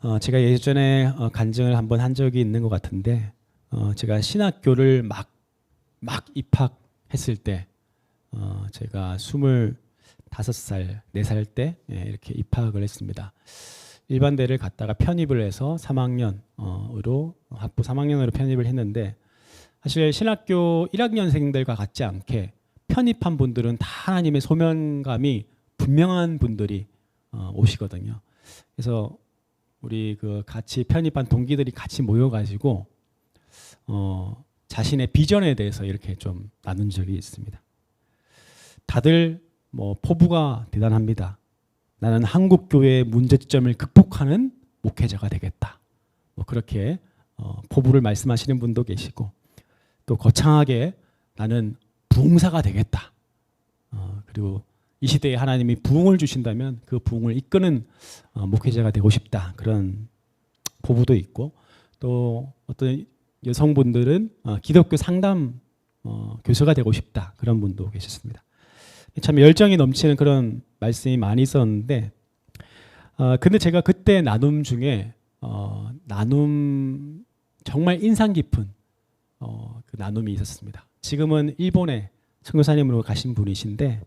어, 제가 예전에 어, 간증을 한번 한 적이 있는 것 같은데 어, 제가 신학교를 막, 막 입학했을 때 어, 제가 25살, 4살 때 예, 이렇게 입학을 했습니다. 일반대를 갔다가 편입을 해서 3학년으로 학부 3학년으로 편입을 했는데 사실 신학교 1학년생들과 같지 않게 편입한 분들은 다 하나님의 소명감이 분명한 분들이 어, 오시거든요. 그래서 우리 그 같이 편입한 동기들이 같이 모여가지고 어, 자신의 비전에 대해서 이렇게 좀 나눈 적이 있습니다. 다들 뭐 포부가 대단합니다. 나는 한국 교회의 문제점을 극복하는 목회자가 되겠다. 뭐 그렇게 어, 포부를 말씀하시는 분도 계시고 또 거창하게 나는 부흥사가 되겠다. 어, 그리고 이 시대에 하나님이 부흥을 주신다면 그 부흥을 이끄는 어, 목회자가 되고 싶다. 그런 포부도 있고 또 어떤 여성분들은 어, 기독교 상담 어, 교수가 되고 싶다. 그런 분도 계셨습니다. 참 열정이 넘치는 그런 말씀이 많이 있었는데 어, 근데 제가 그때 나눔 중에 어, 나눔 정말 인상 깊은 어, 그 나눔이 있었습니다. 지금은 일본에 선교사님으로 가신 분이신데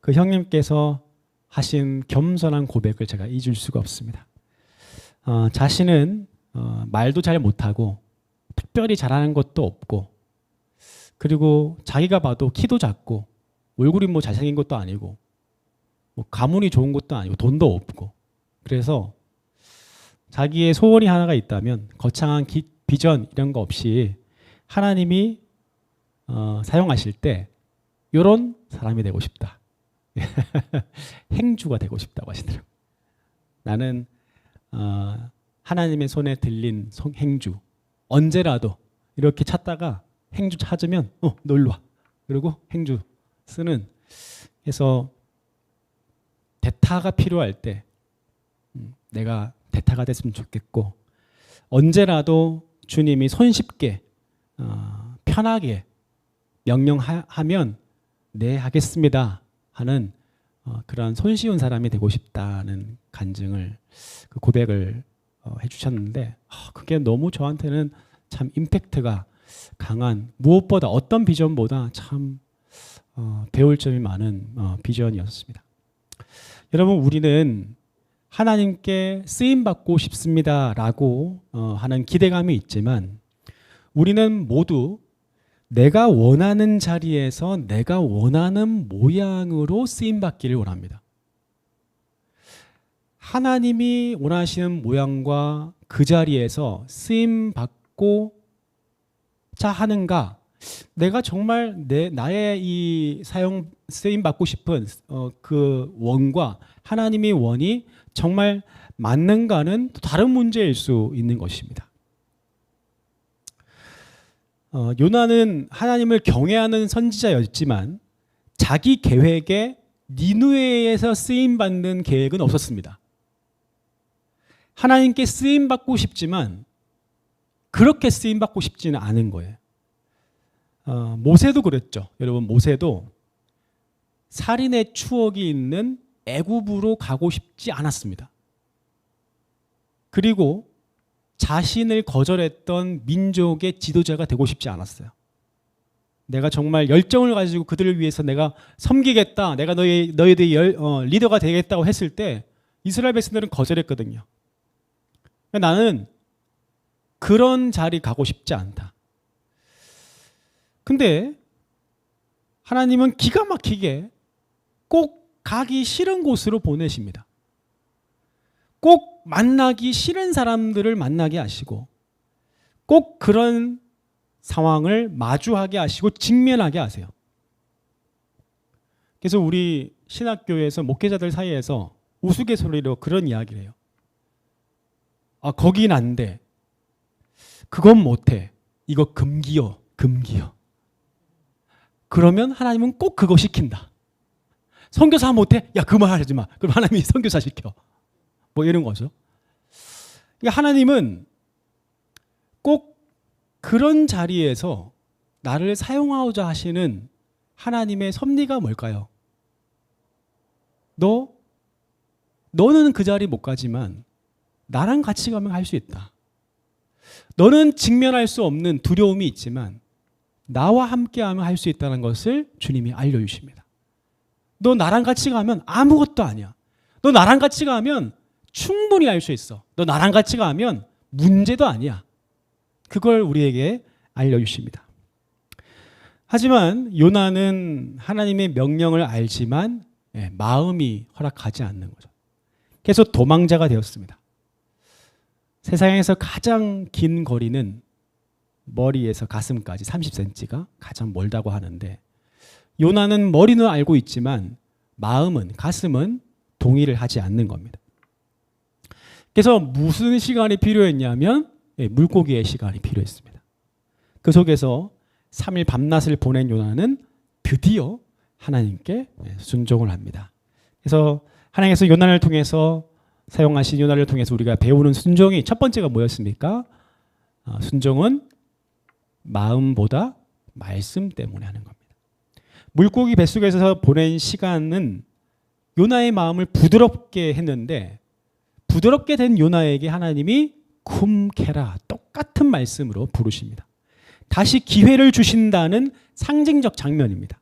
그 형님께서 하신 겸손한 고백을 제가 잊을 수가 없습니다. 어, 자신은 어, 말도 잘 못하고 특별히 잘하는 것도 없고 그리고 자기가 봐도 키도 작고 얼굴이 뭐 잘생긴 것도 아니고 뭐 가문이 좋은 것도 아니고 돈도 없고 그래서 자기의 소원이 하나가 있다면 거창한 기, 비전 이런 거 없이 하나님이 어, 사용하실 때 이런 사람이 되고 싶다. 행주가 되고 싶다고 하시더라고요. 나는 어, 하나님의 손에 들린 성, 행주. 언제라도 이렇게 찾다가 행주 찾으면 어 놀러 와. 그리고 행주 쓰는 해서 대타가 필요할 때 음, 내가 대타가 됐으면 좋겠고 언제라도 주님이 손쉽게 어, 편하게 명령하면 네 하겠습니다 하는 어, 그런 손쉬운 사람이 되고 싶다는 간증을 그 고백을 어, 해주셨는데 어, 그게 너무 저한테는 참 임팩트가 강한 무엇보다 어떤 비전보다 참 어, 배울 점이 많은 어, 비전이었습니다. 여러분 우리는 하나님께 쓰임 받고 싶습니다라고 어, 하는 기대감이 있지만 우리는 모두 내가 원하는 자리에서 내가 원하는 모양으로 쓰임 받기를 원합니다. 하나님이 원하시는 모양과 그 자리에서 쓰임 받고 자 하는가? 내가 정말 내 나의 이 사용 쓰임 받고 싶은 어, 그 원과 하나님의 원이 정말 맞는가는 또 다른 문제일 수 있는 것입니다. 어, 요나는 하나님을 경외하는 선지자였지만 자기 계획에 니누에에서 쓰임 받는 계획은 없었습니다. 하나님께 쓰임 받고 싶지만 그렇게 쓰임 받고 싶지는 않은 거예요. 어, 모세도 그랬죠. 여러분 모세도 살인의 추억이 있는 애굽으로 가고 싶지 않았습니다. 그리고 자신을 거절했던 민족의 지도자가 되고 싶지 않았어요. 내가 정말 열정을 가지고 그들을 위해서 내가 섬기겠다. 내가 너희 너희들의 열, 어, 리더가 되겠다고 했을 때 이스라엘 백성들은 거절했거든요. 나는 그런 자리 가고 싶지 않다. 근데 하나님은 기가 막히게 꼭 가기 싫은 곳으로 보내십니다. 꼭 만나기 싫은 사람들을 만나게 하시고 꼭 그런 상황을 마주하게 하시고 직면하게 하세요. 그래서 우리 신학교에서 목회자들 사이에서 우스갯소리로 그런 이야기를 해요. 아, 거긴 안 돼. 그건 못 해. 이거 금기요, 금기요. 그러면 하나님은 꼭 그거 시킨다. 선교사 못 해? 야, 그 말 하지 마. 그럼 하나님이 선교사 시켜. 뭐 이런 거죠. 그러니까 하나님은 꼭 그런 자리에서 나를 사용하고자 하시는 하나님의 섭리가 뭘까요? 너, 너는 그 자리 못 가지만 나랑 같이 가면 할 수 있다. 너는 직면할 수 없는 두려움이 있지만 나와 함께 하면 할 수 있다는 것을 주님이 알려 주십니다. 너 나랑 같이 가면 아무것도 아니야. 너 나랑 같이 가면 충분히 할수 있어. 너 나랑 같이 가면 문제도 아니야. 그걸 우리에게 알려주십니다. 하지만 요나는 하나님의 명령을 알지만 예, 마음이 허락하지 않는 거죠. 계속 도망자가 되었습니다. 세상에서 가장 긴 거리는 머리에서 가슴까지 30cm가 가장 멀다고 하는데 요나는 머리는 알고 있지만 마음은 가슴은 동의를 하지 않는 겁니다. 그래서 무슨 시간이 필요했냐면 예, 물고기의 시간이 필요했습니다. 그 속에서 3일 밤낮을 보낸 요나는 드디어 하나님께 예, 순종을 합니다. 그래서 하나님께서 요나를 통해서 사용하신 요나를 통해서 우리가 배우는 순종이 첫 번째가 뭐였습니까? 아, 순종은 마음보다 말씀 때문에 하는 겁니다. 물고기 뱃속에서 보낸 시간은 요나의 마음을 부드럽게 했는데 부드럽게 된 요나에게 하나님이 쿰케라 똑같은 말씀으로 부르십니다. 다시 기회를 주신다는 상징적 장면입니다.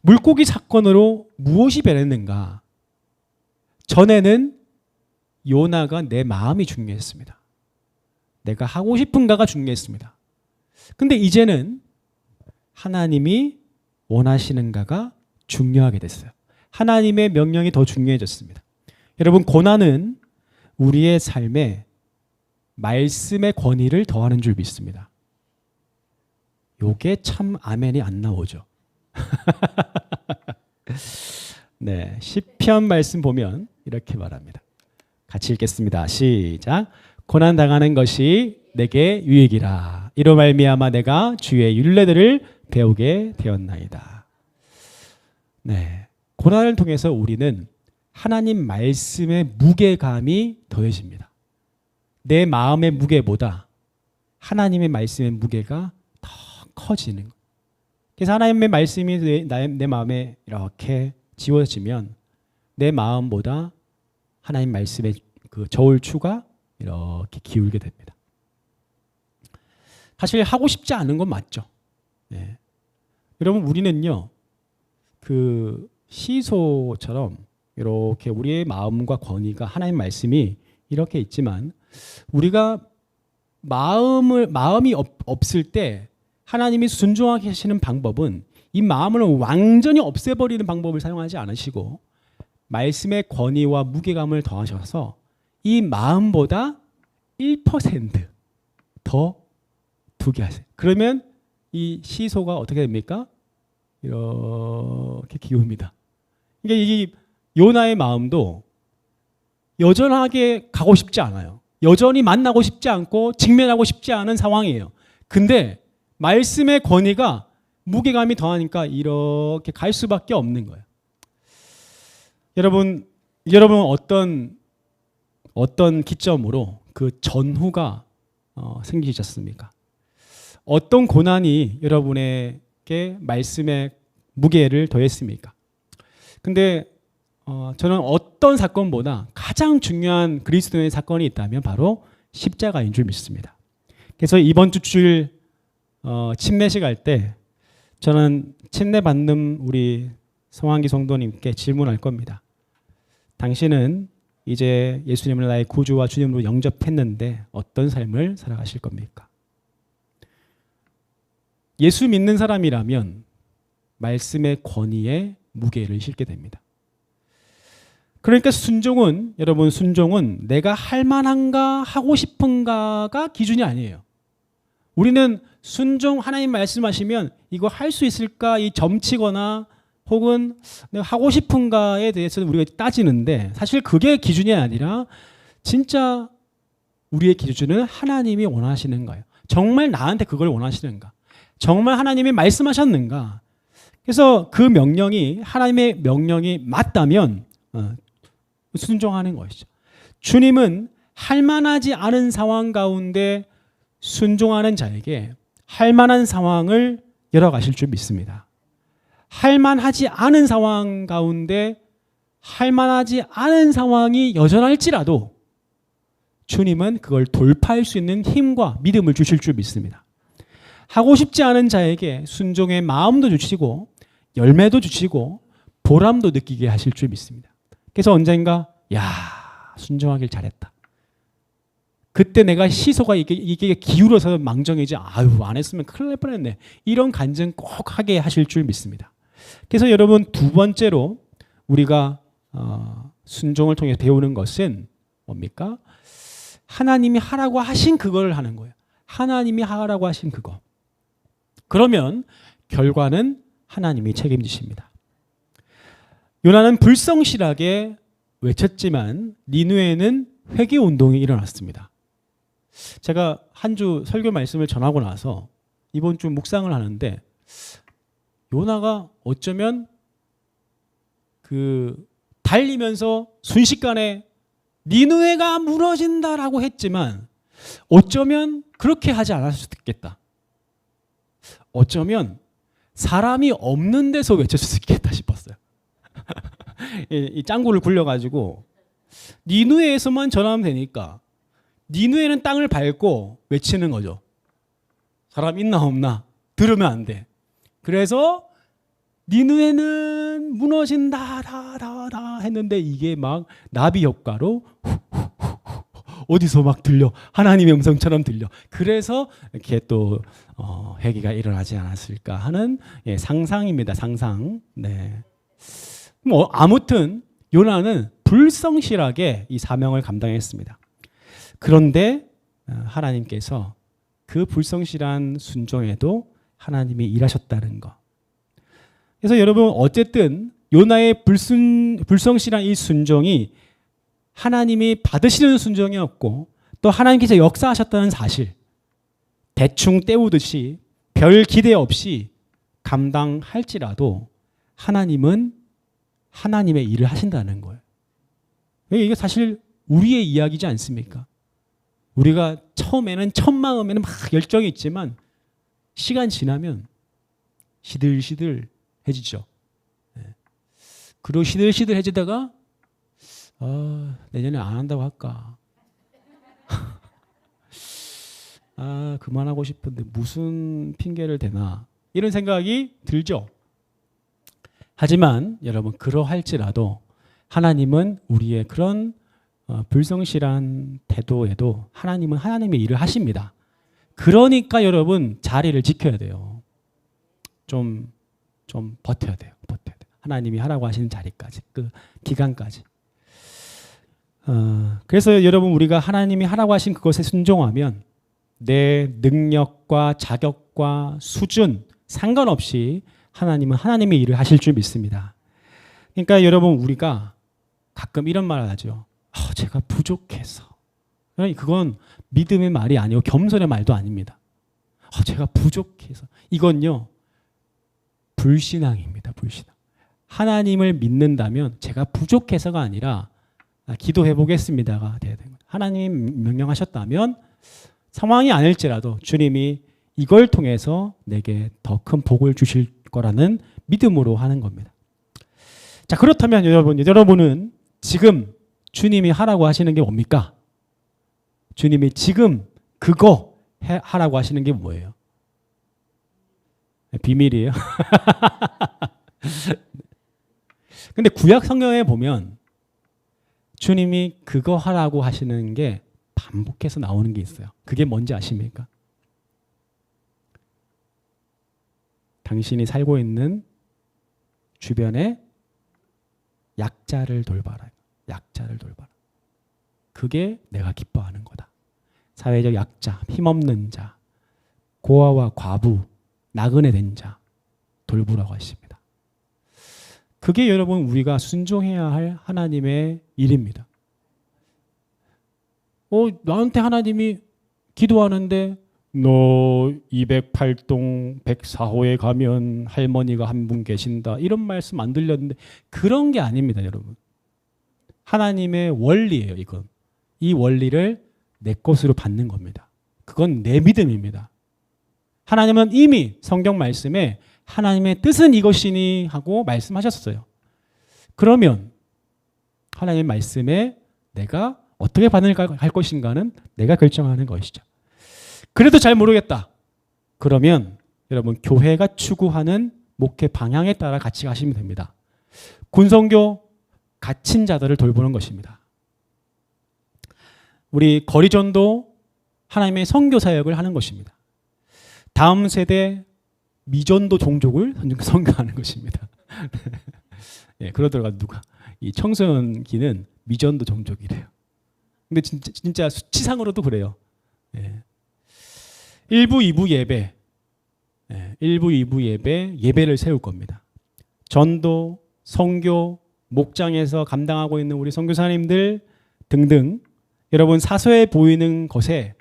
물고기 사건으로 무엇이 변했는가? 전에는 요나가 내 마음이 중요했습니다. 내가 하고 싶은가가 중요했습니다. 근데 이제는 하나님이 원하시는가가 중요하게 됐어요. 하나님의 명령이 더 중요해졌습니다. 여러분, 고난은 우리의 삶에 말씀의 권위를 더하는 줄 믿습니다. 요게 참 아멘이 안 나오죠. 네, 시편 말씀 보면 이렇게 말합니다. 같이 읽겠습니다. 시작. 고난 당하는 것이 내게 유익이라. 이로 말미암아 내가 주의 율례들을 배우게 되었나이다. 네. 고난을 통해서 우리는 하나님 말씀의 무게감이 더해집니다. 내 마음의 무게보다 하나님의 말씀의 무게가 더 커지는 거. 그래서 하나님의 말씀이 내, 내, 내 마음에 이렇게 지워지면 내 마음보다 하나님 말씀의 그 저울추가 이렇게 기울게 됩니다. 사실 하고 싶지 않은 건 맞죠. 네. 여러분 우리는요 그 시소처럼 이렇게 우리의 마음과 권위가 하나님 말씀이 이렇게 있지만 우리가 마음을 마음이 없, 없을 때 하나님이 순종하게 하시는 방법은 이 마음을 완전히 없애버리는 방법을 사용하지 않으시고 말씀의 권위와 무게감을 더하셔서 이 마음보다 1%더 두게 하세요. 그러면 이 시소가 어떻게 됩니까? 이렇게 기웁니다. 그러니까 이 요나의 마음도 여전하게 가고 싶지 않아요. 여전히 만나고 싶지 않고 직면하고 싶지 않은 상황이에요. 근데 말씀의 권위가 무게감이 더하니까 이렇게 갈 수밖에 없는 거예요. 여러분, 여러분 어떤 어떤 기점으로 그 전후가 어, 생기셨습니까? 어떤 고난이 여러분에게 말씀의 무게를 더했습니까? 근데 어, 저는 어떤 사건보다 가장 중요한 그리스도의 사건이 있다면 바로 십자가인 줄 믿습니다. 그래서 이번 주 주일 어, 침례식 할 때 저는 침례 받는 우리 성환기 성도님께 질문할 겁니다. 당신은 이제 예수님을 나의 구주와 주님으로 영접했는데 어떤 삶을 살아가실 겁니까? 예수 믿는 사람이라면 말씀의 권위에 무게를 실게 됩니다. 그러니까 순종은 여러분 순종은 내가 할 만한가 하고 싶은가가 기준이 아니에요. 우리는 순종 하나님 말씀하시면 이거 할 수 있을까 이 점치거나 혹은 내가 하고 싶은가에 대해서는 우리가 따지는데 사실 그게 기준이 아니라 진짜 우리의 기준은 하나님이 원하시는 거예요. 정말 나한테 그걸 원하시는가? 정말 하나님이 말씀하셨는가? 그래서 그 명령이 하나님의 명령이 맞다면 어, 순종하는 것이죠. 주님은 할 만하지 않은 상황 가운데 순종하는 자에게 할 만한 상황을 열어가실 줄 믿습니다. 할 만하지 않은 상황 가운데 할 만하지 않은 상황이 여전할지라도 주님은 그걸 돌파할 수 있는 힘과 믿음을 주실 줄 믿습니다. 하고 싶지 않은 자에게 순종의 마음도 주시고 열매도 주시고 보람도 느끼게 하실 줄 믿습니다. 그래서 언젠가 야 순종하길 잘했다. 그때 내가 시소가 이게, 이게 기울어서 망정이지 아유 안 했으면 큰일 날 뻔했네 이런 간증 꼭 하게 하실 줄 믿습니다. 그래서 여러분 두 번째로 우리가 어, 순종을 통해 배우는 것은 뭡니까? 하나님이 하라고 하신 그걸 하는 거예요. 하나님이 하라고 하신 그거. 그러면 결과는 하나님이 책임지십니다. 요나는 불성실하게 외쳤지만 니누에는 회개 운동이 일어났습니다. 제가 한 주 설교 말씀을 전하고 나서 이번 주 묵상을 하는데 요나가 어쩌면 그 달리면서 순식간에 니누에가 무너진다라고 했지만 어쩌면 그렇게 하지 있겠다. 어쩌면 사람이 없는 데서 외쳤을 수 있겠다. 이, 이 짱구를 굴려가지고 니누에에서만 전하면 되니까 니누에는 땅을 밟고 외치는 거죠. 사람 있나 없나 들으면 안 돼. 그래서 니누에는 무너진다 다다다 했는데 이게 막 나비 효과로 어디서 막 들려 하나님의 음성처럼 들려. 그래서 이렇게 또 어, 회개가 일어나지 않았을까 하는 예, 상상입니다. 상상. 네. 뭐 아무튼 요나는 불성실하게 이 사명을 감당했습니다. 그런데 어, 하나님께서 그 불성실한 순종에도 하나님이 일하셨다는 거. 그래서 여러분 어쨌든 요나의 불순 불성실한 이 순종이 하나님이 받으시는 순종이었고 또 하나님께서 역사하셨다는 사실 대충 때우듯이 별 기대 없이 감당할지라도 하나님은 하나님의 일을 하신다는 거예요. 이게 사실 우리의 이야기지 않습니까? 우리가 처음에는 첫 마음에는 막 열정이 있지만 시간 지나면 시들시들해지죠. 네. 그리고 시들시들해지다가 아, 내년에 안 한다고 할까? 아, 그만하고 싶은데 무슨 핑계를 대나? 이런 생각이 들죠. 하지만 여러분 그러할지라도 하나님은 우리의 그런 어, 불성실한 태도에도 하나님은 하나님의 일을 하십니다. 그러니까 여러분 자리를 지켜야 돼요. 좀, 좀 버텨야 돼요. 버텨야 돼요. 하나님이 하라고 하시는 자리까지, 그 기간까지. 어, 그래서 여러분 우리가 하나님이 하라고 하신 그것에 순종하면 내 능력과 자격과 수준 상관없이 하나님은 하나님의 일을 하실 줄 믿습니다. 그러니까 여러분 우리가 가끔 이런 말을 하죠. 어, 제가 부족해서. 그건 믿음의 말이 아니고 겸손의 말도 아닙니다. 어, 제가 부족해서. 이건요, 불신앙입니다. 불신앙. 하나님을 믿는다면 제가 부족해서가 아니라 아, 기도해 보겠습니다가 돼야 되는 거예요. 하나님이 명령하셨다면 상황이 아닐지라도 주님이 이걸 통해서 내게 더 큰 복을 주실 거라는 믿음으로 하는 겁니다. 자, 그렇다면 여러분, 여러분은 지금 주님이 하라고 하시는 게 뭡니까? 주님이 지금 그거 해, 하라고 하시는 게 뭐예요? 비밀이에요. 근데 구약 성경에 보면 주님이 그거 하라고 하시는 게 반복해서 나오는 게 있어요. 그게 뭔지 아십니까? 당신이 살고 있는 주변에 약자를 돌봐라. 약자를 돌봐라. 그게 내가 기뻐하는 거다. 사회적 약자, 힘없는 자, 고아와 과부, 나그네 된 자, 돌보라고 하십니다. 그게 여러분 우리가 순종해야 할 하나님의 일입니다. 어, 나한테 하나님이 기도하는데 너 208동 104호에 가면 할머니가 한 분 계신다. 이런 말씀 안 들렸는데 그런 게 아닙니다, 여러분. 하나님의 원리예요, 이건. 이 원리를 내 것으로 받는 겁니다. 그건 내 믿음입니다. 하나님은 이미 성경 말씀에 하나님의 뜻은 이것이니 하고 말씀하셨어요. 그러면 하나님의 말씀에 내가 어떻게 반응할 것인가는 내가 결정하는 것이죠. 그래도 잘 모르겠다. 그러면 여러분 교회가 추구하는 목회 방향에 따라 같이 가시면 됩니다. 군성교 갇힌 자들을 돌보는 것입니다. 우리 거리전도 하나님의 선교 사역을 하는 것입니다. 다음 세대 미전도 종족을 선교하는 것입니다. 예, 그러더라고 누가 이 청소년기는 미전도 종족이래요. 근데 진짜, 진짜 수치상으로도 그래요. 예. 1부, 2부 예배, 예, 1부, 2부 예배, 예배를 세울 겁니다. 전도, 성교, 목장에서 감당하고 있는 우리 선교사님들 등등 여러분 사소해 보이는 것에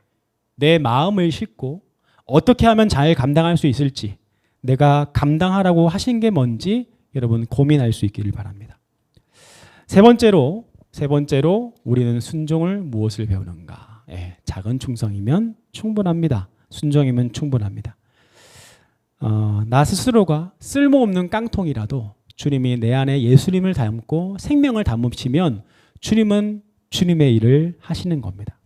내 마음을 싣고 어떻게 하면 잘 감당할 수 있을지 내가 감당하라고 하신 게 뭔지 여러분 고민할 수 있기를 바랍니다. 세 번째로 세 번째로 우리는 순종을 무엇을 배우는가? 예, 작은 충성이면 충분합니다. 순종이면 충분합니다. 어, 나 스스로가 쓸모없는 깡통이라도 주님이 내 안에 예수님을 담고 생명을 담으시면 주님은 주님의 일을 하시는 겁니다.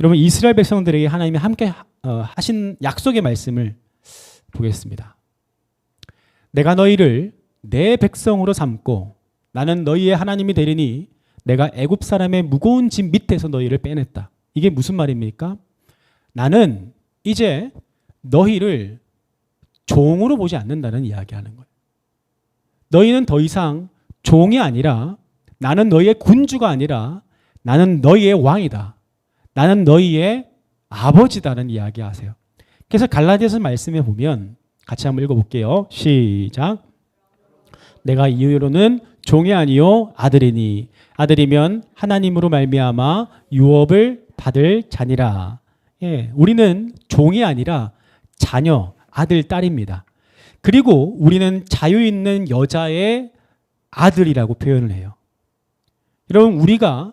여러분 이스라엘 백성들에게 하나님이 함께 어, 하신 약속의 말씀을 보겠습니다. 내가 너희를 내 백성으로 삼고 나는 너희의 하나님이 되리니 내가 애굽 사람의 무거운 짐 밑에서 너희를 빼냈다. 이게 무슨 말입니까? 나는 이제 너희를 종으로 보지 않는다는 이야기하는 거예요. 너희는 더 이상 종이 아니라 나는 너희의 군주가 아니라 나는 너희의 왕이다. 나는 너희의 아버지다는 이야기 하세요. 그래서 갈라디아서 말씀에 보면 같이 한번 읽어볼게요. 시작. 내가 이후로는 종이 아니요 아들이니 아들이면 하나님으로 말미암아 유업을 받을 자니라. 예, 우리는 종이 아니라 자녀, 아들, 딸입니다. 그리고 우리는 자유 있는 여자의 아들이라고 표현을 해요. 여러분, 우리가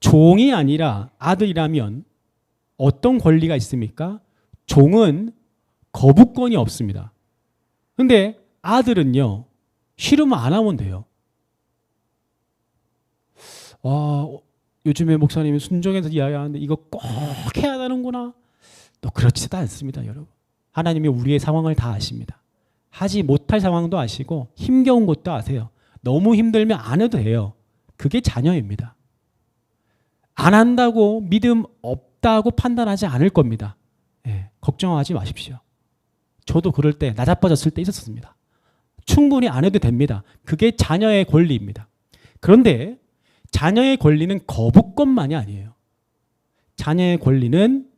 종이 아니라 아들이라면 어떤 권리가 있습니까? 종은 거부권이 없습니다. 근데 아들은요, 싫으면 안 하면 돼요. 와, 요즘에 목사님이 순종해서 이야기하는데 이거 꼭 해야 되는구나. 또 그렇지도 않습니다, 여러분. 하나님이 우리의 상황을 다 아십니다. 하지 못할 상황도 아시고 힘겨운 것도 아세요. 너무 힘들면 안 해도 돼요. 그게 자녀입니다. 안 한다고 믿음 없다고 판단하지 않을 겁니다. 예, 걱정하지 마십시오. 저도 그럴 때 나자빠졌을 때 있었습니다. 충분히 안 해도 됩니다. 그게 자녀의 권리입니다. 그런데 자녀의 권리는 거부권만이 아니에요. 자녀의 권리는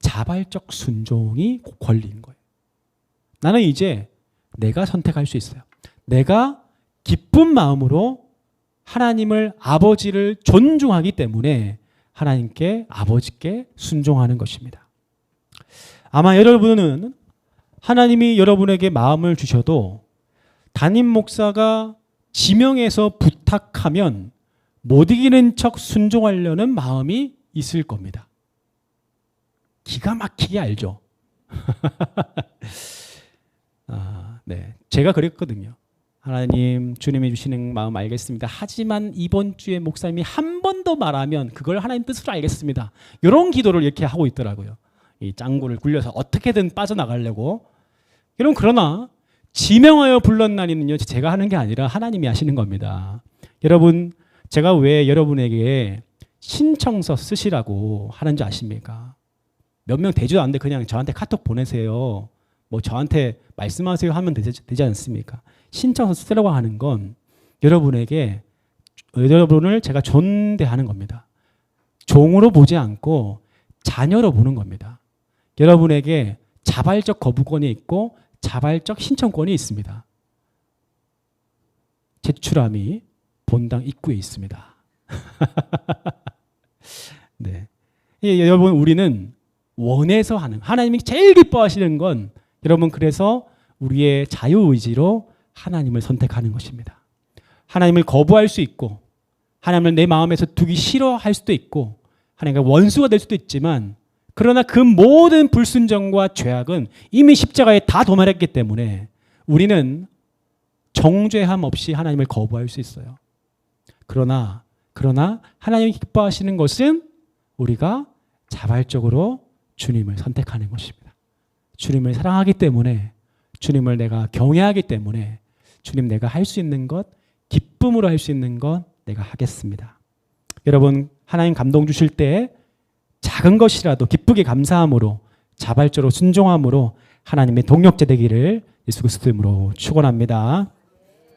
자발적 순종이 권리인 거예요. 나는 이제 내가 선택할 수 있어요. 내가 기쁜 마음으로 하나님을 아버지를 존중하기 때문에 하나님께 아버지께 순종하는 것입니다. 아마 여러분은 하나님이 여러분에게 마음을 주셔도 담임 목사가 지명해서 부탁하면 못 이기는 척 순종하려는 마음이 있을 겁니다. 기가 막히게 알죠. 아, 네. 제가 그랬거든요. 하나님, 주님이 주시는 마음 알겠습니다. 하지만 이번 주에 목사님이 한 번 더 말하면 그걸 하나님 뜻으로 알겠습니다. 이런 기도를 이렇게 하고 있더라고요. 이 짱구를 굴려서 어떻게든 빠져나가려고. 여러분, 그러나 지명하여 불렀나니는요, 제가 하는 게 아니라 하나님이 하시는 겁니다. 여러분, 제가 왜 여러분에게 신청서 쓰시라고 하는지 아십니까? 몇 명 되지도 않는데 그냥 저한테 카톡 보내세요. 뭐 저한테 말씀하세요 하면 되지, 되지 않습니까? 신청서 쓰라고 하는 건 여러분에게 여러분을 제가 존대하는 겁니다. 종으로 보지 않고 자녀로 보는 겁니다. 여러분에게 자발적 거부권이 있고 자발적 신청권이 있습니다. 제출함이 본당 입구에 있습니다. 네. 예, 여러분 우리는 원해서 하는 하나님이 제일 기뻐하시는 건 여러분 그래서 우리의 자유 의지로 하나님을 선택하는 것입니다. 하나님을 거부할 수 있고 하나님을 내 마음에서 두기 싫어할 수도 있고 하나님과 원수가 될 수도 있지만 그러나 그 모든 불순종과 죄악은 이미 십자가에 다 도말했기 때문에 우리는 정죄함 없이 하나님을 거부할 수 있어요. 그러나 그러나 하나님이 기뻐하시는 것은 우리가 자발적으로 주님을 선택하는 것입니다. 주님을 사랑하기 때문에 주님을 내가 경외하기 때문에 주님 내가 할 수 있는 것 기쁨으로 할 수 있는 것 내가 하겠습니다. 여러분 하나님 감동 주실 때 작은 것이라도 기쁘게 감사함으로 자발적으로 순종함으로 하나님의 동력자 되기를 예수 그리스도 이름으로 축원합니다.